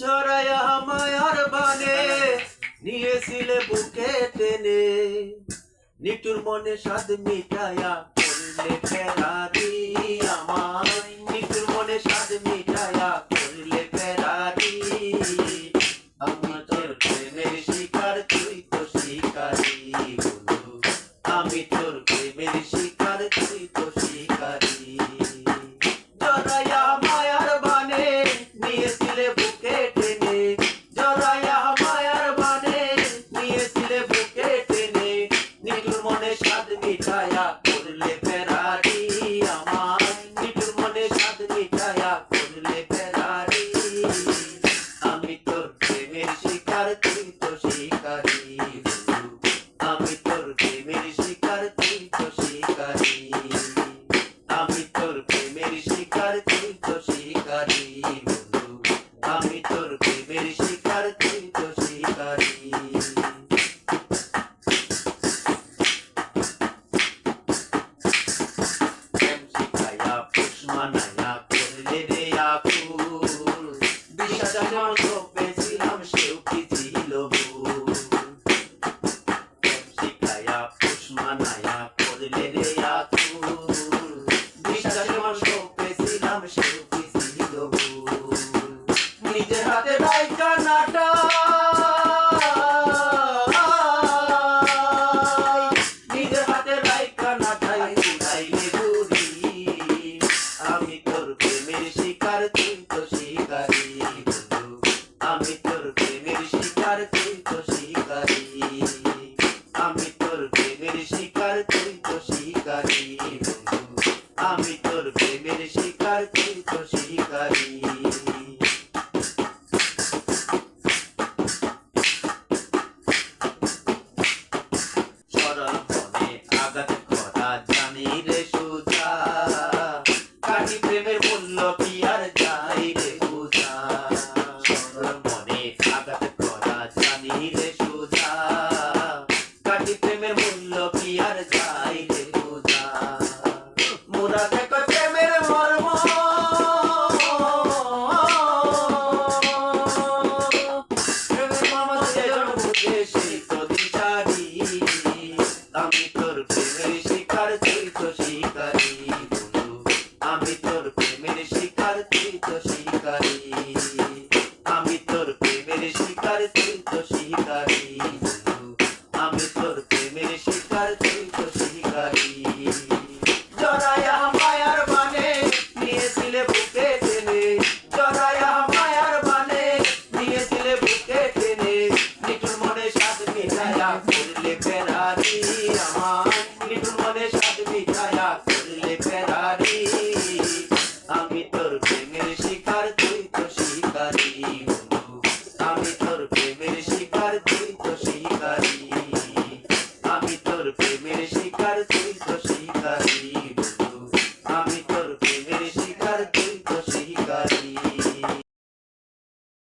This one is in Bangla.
ঝরায়া মায়ার বানে নিয়েছিলে বুকে টেনে। নিটুর মনে স্বাদ মিটায়া করলে ফেরারি আমায়। নিটুর মনে স্বাদ মিটায়া করলে ফেরারি আমি তোর প্রেমের শিকার, তুই তো শিকারি। কি ছিল নিজের হাতে বাইকা নাটা নিজের হাতে বাইকা নাটাই উড়াইলে ঘুরি আমি তোর প্রেমের শিকার তুই তো শিকারি তো শিকারি বন্ধু। আমি তোর প্রেমের শিকার, তুই তো শিকারি। আমি তোর প্রেমের শিকার, তুই তো শিকারি বন্ধু। আমি তোর প্রেমের শিকার, তুই তো শিকারি। নিয়েছিলে বুকে মনে আমার।